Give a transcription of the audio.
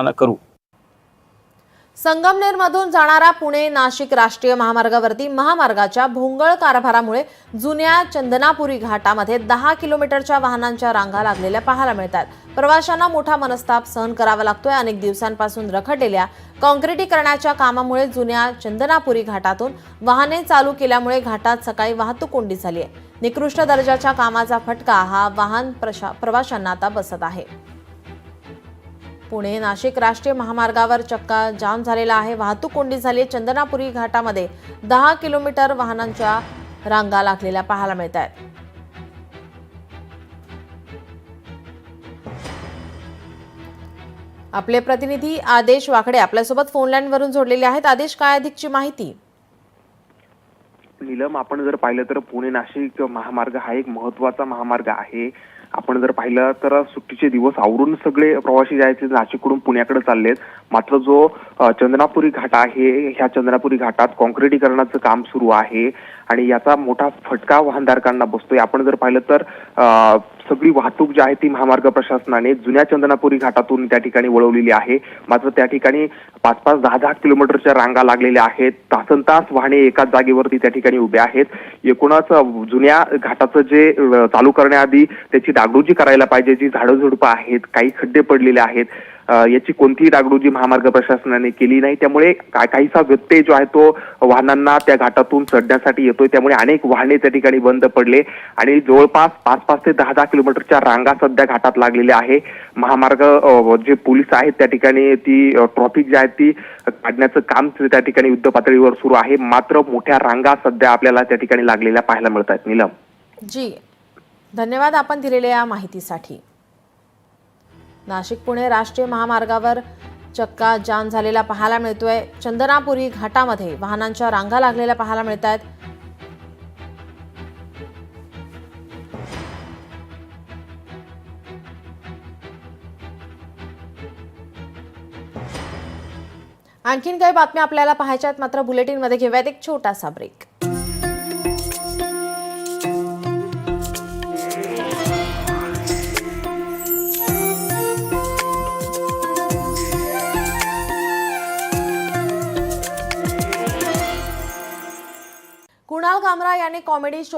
करू. संगमनेरमधून जाणारा पुणे नाशिक राष्ट्रीय महामार्गावरती महामार्गाच्या भोंगळ कारभारामुळे जुन्या चंदनापुरी घाटामध्ये दहा किलोमीटरच्या वाहनांच्या रांगा लागलेल्या पाहायला मिळतात. प्रवाशांना मोठा मनस्ताप सहन करावा लागतोय. अनेक दिवसांपासून रखडलेल्या काँक्रिटीकरणाच्या कामामुळे जुन्या चंदनापुरी घाटातून वाहने चालू केल्यामुळे घाटात सकाळी वाहतूक कोंडी झाली आहे. निकृष्ट दर्जाच्या कामाचा फटका हा वाहन प्रशा प्रवाशांना आता बसत आहे. पुणे नाशिक राष्ट्रीय महामार्गावर चक्का जाम झालेला आहे. वाहतूक कोंडी झाली आहे. चंदनापुरी घाटामध्ये दहा किलोमीटर वाहनांच्या रांगा लागलेल्या पाहायला मिळत आहेत. आपले प्रतिनिधी आदेश वाकडे आपल्यासोबत फोन लाईन जोडलेले आहेत. आदेश काय अधिकची माहिती? नीलम आपण जर पाहिलं तर पुणे नाशिक महामार्ग हा एक महत्त्वाचा महामार्ग आहे. आपण जर पाहिलं तर सुट्टीचे दिवस आवरून सगळे प्रवासी जे आहेत नाशिककडून पुण्याकडे चाललेत. मात्र जो चंद्रापुरी चंदनापुरी घाट आहे ह्या चंद्रापुरी घाटात कॉन्क्रिटीकरणाचं काम सुरू आहे आणि याचा मोठा फटका वाहनधारकांना बसतोय. आपण जर पाहिलं तर सगळी वाहतूक जी आहे ती महामार्ग प्रशासनाने जुन्या चंदनापुरी घाटातून त्या ठिकाणी वळवलेली आहे. मात्र त्या ठिकाणी पाच पाच दहा दहा किलोमीटरच्या रांगा लागलेल्या आहेत. तासन तास वाहने एकाच जागेवरती त्या ठिकाणी उभे आहेत. एकूणच जुन्या घाटाचं जे चालू करण्याआधी त्याची डागडुजी करायला पाहिजे. जी झाडं झुडपं आहेत काही खड्डे पडलेले आहेत. याची कोणतीही डागडुजी महामार्ग प्रशासनाने केली नाही. त्यामुळे काहीसा व्यत्यय जो आहे तो वाहनांना त्या घाटातून चढण्यासाठी येतोय. त्यामुळे अनेक वाहने त्या ठिकाणी बंद पडले. आणि जवळपास पाच पाच ते दहा दहा किलोमीटरच्या रांगा सध्या घाटात लागलेल्या आहे. महामार्ग जे पोलीस आहेत त्या ठिकाणी ती ट्रॉफिक जी आहे ती काढण्याचं काम त्या ठिकाणी युद्ध पातळीवर सुरू आहे. मात्र मोठ्या रांगा सध्या आपल्याला त्या ठिकाणी लागलेल्या पाहायला मिळत आहेत नीलम. जी. धन्यवाद आपण दिलेल्या या माहितीसाठी. नाशिक पुणे राष्ट्रीय महामार्गावर चक्का जाम झालेला पाहायला मिळतोय. चंदनापुरी घाटामध्ये वाहनांच्या रांगा लागलेल्या पाहायला मिळत आहेत आणखीन काही बातम्या आपल्याला पाहायच्या आहेत. मात्र बुलेटिनमध्ये घेऊयात एक छोटासा ब्रेक. कामरा यांनी कॉमेडी शो